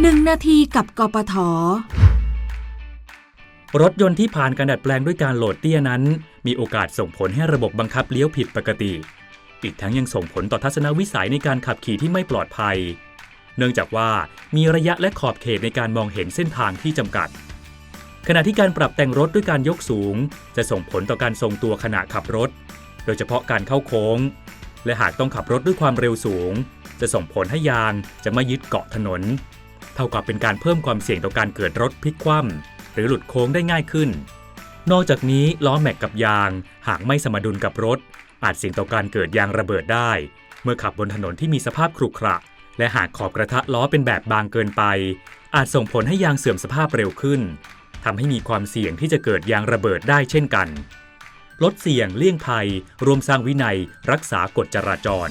1 นาทีกับกปท รถยนต์ที่ผ่านการดัดแปลงด้วยการโหลดเตี้ยนั้น มีโอกาสส่งผลให้ระบบบังคับเลี้ยวผิดปกติ อีกทั้งยังส่งผลต่อทัศนวิสัยในการขับขี่ที่ไม่ปลอดภัย เนื่องจากว่ามีระยะและขอบเขตในการมองเห็นเส้นทางที่จำกัด ขณะที่การปรับแต่งรถด้วยการยกสูง จะส่งผลต่อการทรงตัวขณะขับรถ โดยเฉพาะการเข้าโค้ง และหากต้องขับรถด้วยความเร็วสูง จะส่งผลให้ยางจะไม่ยึดเกาะถนน เท่ากับเป็นการเพิ่มความเสี่ยงต่อการเกิดรถพลิกคว่ำหรือหลุดโค้งได้ง่ายขึ้น นอกจากนี้ล้อแม็กกับยางหากไม่สมดุลกับรถ อาจเสี่ยงต่อการเกิดยางระเบิดได้ เมื่อขับบนถนนที่มีสภาพขรุขระ และหากขอบกระทะล้อเป็นแบบบางเกินไป อาจส่งผลให้ยางเสื่อมสภาพเร็วขึ้นทำให้มีความเสี่ยงที่จะเกิดยางระเบิดได้เช่นกันลดเสี่ยงเลี่ยงภัย รวมสร้างวินัย รักษากฎจราจร